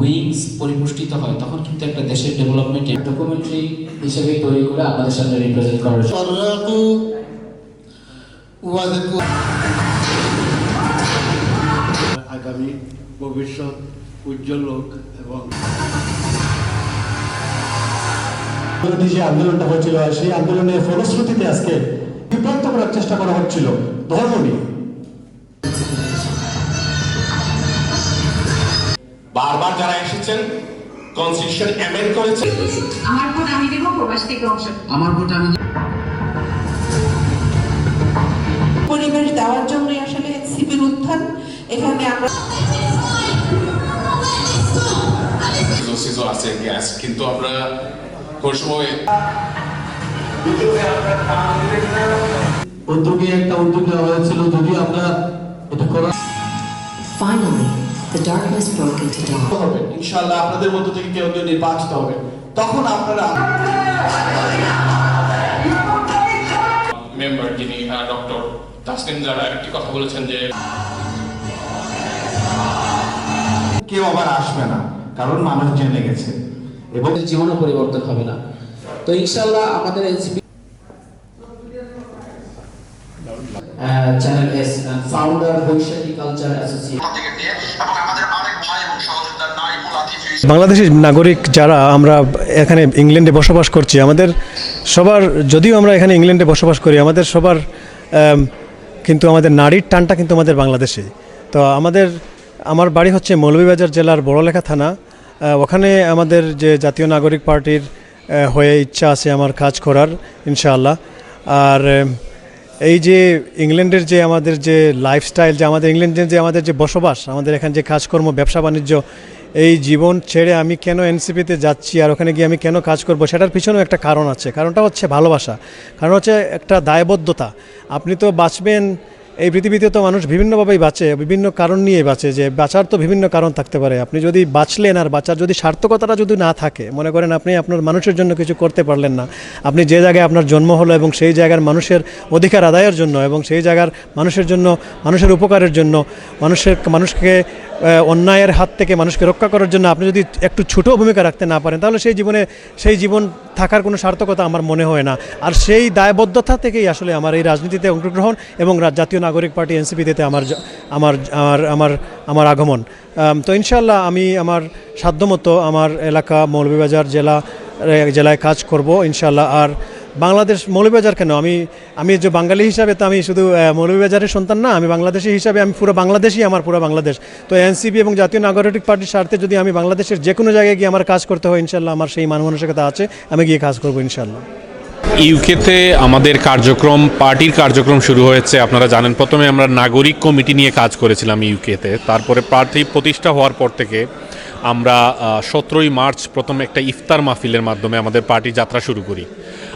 Wings পরিপুষ্টিত হয় তখন কিন্তু একটা দেশের ডকুমেন্টারি হিসেবে তৈরি করে আমাদের সামনে রিপ্রেজেন্ট আগামী ভবিষ্যৎ উজ্জ্বল লোক এবং যে আন্দোলনটা হচ্ছিল সেই আন্দোলনের ফলশ্রুতিতে আজকে বিভ্রান্ত করার চেষ্টা করা হচ্ছিল। ধর্ম নিয়ে। বারবার যারা এসেছেন কনস্টিটিউশন অ্যামেন্ড করেছে। আমার ভোট আমি দেবো প্রবাস থেকে অংশ আমার ভোট আমি পরিবেশ দেওয়ার জন্যই আসলে এনসিপির উত্থান এখানে আমরা আছে গ্যাস কিন্তু আমরা কোন সময় উদ্যোগে একটা উদ্যোগ নেওয়া হয়েছিল যদিও আমরা এটা করা Finally, the darkness broke into dawn. হবে ইনশাআল্লাহ আপনাদের মধ্য থেকে কেউ কেউ নির্বাচিত হবে। তখন আপনারা মেম্বার যিনি ডক্টর তাসলিম যারা একটি কথা বলেছেন যে কেউ আবার আসবে না কারণ মানুষ জেনে গেছে। এবং জীবনও পরিবর্তন হবে না। তো ইনশাল্লাহ আমাদের এনসিপি ফাউন্ডার বৈশাখী কালচার বাংলাদেশের নাগরিক যারা আমরা এখানে ইংল্যান্ডে বসবাস করছি, আমাদের সবার, যদিও আমরা এখানে ইংল্যান্ডে বসবাস করি, আমাদের সবার কিন্তু আমাদের নারীর টানটা কিন্তু আমাদের বাংলাদেশে। তো আমাদের, আমার বাড়ি হচ্ছে মৌলভীবাজার জেলার বড়লেখা থানা। ওখানে আমাদের যে জাতীয় নাগরিক পার্টির হয়ে ইচ্ছা আছে আমার কাজ করার, ইনশাআল্লাহ। আর এই যে ইংল্যান্ডের যে আমাদের যে লাইফস্টাইল যে আমাদের ইংল্যান্ডের যে আমাদের যে বসবাস, আমাদের এখানে যে কাজকর্ম, ব্যবসা বাণিজ্য, এই জীবন ছেড়ে আমি কেন এনসিপিতে যাচ্ছি আর ওখানে গিয়ে আমি কেন কাজ করব, সেটার পিছনেও একটা কারণ আছে। কারণটা হচ্ছে ভালোবাসা। কারণ হচ্ছে একটা দায়বদ্ধতা। আপনি তো বাঁচবেন এই পৃথিবীতে তো মানুষ বিভিন্নভাবেই বাঁচে, বিভিন্ন কারণ নিয়ে বাঁচে, যে বাঁচার তো বিভিন্ন কারণ থাকতে পারে। আপনি যদি বাঁচলেন আর বাঁচার যদি সার্থকতাটা যদি না থাকে, মনে করেন আপনি আপনার মানুষের জন্য কিছু করতে পারলেন না, আপনি যে জায়গায় আপনার জন্ম হলো এবং সেই জায়গার মানুষের অধিকার আদায়ের জন্য এবং সেই জায়গার মানুষের জন্য, মানুষের উপকারের জন্য, মানুষের, মানুষকে অন্যায়ের হাত থেকে মানুষকে রক্ষা করার জন্য আপনি যদি একটু ছোটো ভূমিকা রাখতে না পারেন, তাহলে সেই জীবনে, সেই জীবন থাকার কোনো সার্থকতা আমার মনে হয় না। আর সেই দায়বদ্ধতা থেকেই আসলে আমার এই রাজনীতিতে অংশগ্রহণ এবং জাতীয় নাগরিক পার্টি এনসিপিতে আমার আমার আমার আমার আমার আগমন। তো ইনশাল্লাহ আমি আমার সাধ্যমতো আমার এলাকা, মৌলভীবাজার জেলা জেলায় কাজ করব ইনশাল্লাহ আর বাংলাদেশ মৌলভীবাজার কেন? আমি আমি যে বাঙালি হিসাবে তো আমি শুধু আহ, মৌলভীবাজারের সন্তান না আমি বাংলাদেশি হিসাবে আমি পুরো বাংলাদেশই আমার পুরো বাংলাদেশ। তো এনসিপি এবং জাতীয় নাগরিক পার্টির স্বার্থে যদি আমি বাংলাদেশের যে কোনো জায়গায় গিয়ে আমার কাজ করতে হয় ইনশাল্লাহ আমার সেই মান মানসিকতা আছে আমি গিয়ে কাজ করব ইনশাল্লাহ। ইউকেতে আমাদের কার্যক্রম পার্টির কার্যক্রম শুরু হয়েছে। আপনারা জানেন প্রথমে আমরা নাগরিক কমিটি নিয়ে কাজ করেছিলাম ইউকেতে। তারপরে প্রার্থী প্রতিষ্ঠা হওয়ার পর থেকে আমরা সতেরোই মার্চ প্রথম একটা ইফতার মাহফিলের মাধ্যমে আমাদের পার্টি যাত্রা শুরু করি।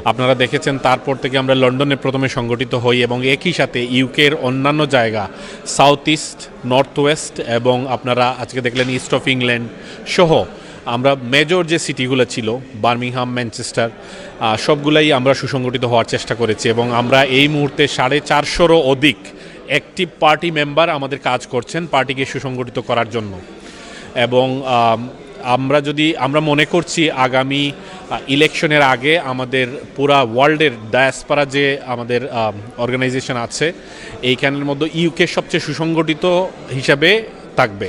আপনারা দেখেছেন তারপর থেকে আমরা লন্ডনে প্রথমে সংগঠিত হই এবং একই সাথে ইউকের অন্যান্য জায়গা সাউথ ইস্ট নর্থ ওয়েস্ট এবং আপনারা আজকে দেখলেন ইস্ট অফ ইংল্যান্ড সহ আমরা মেজর যে সিটিগুলো ছিল বার্মিংহাম ম্যানচেস্টার সবগুলাই আমরা সুসংগঠিত হওয়ার চেষ্টা করেছি এবং আমরা এই মুহূর্তে সাড়ে চারশোরও অধিক অ্যাক্টিভ পার্টি মেম্বার আমাদের কাজ করছেন পার্টিকে সুসংগঠিত করার জন্য। এবং আমরা যদি, আমরা মনে করছি আগামী ইলেকশনের আগে আমাদের পুরা ওয়ার্ল্ডের ডায়াসপারা যে আমাদের অর্গানাইজেশন আছে, এইখানের মধ্যে ইউকে সবচেয়ে সুসংগঠিত হিসাবে থাকবে।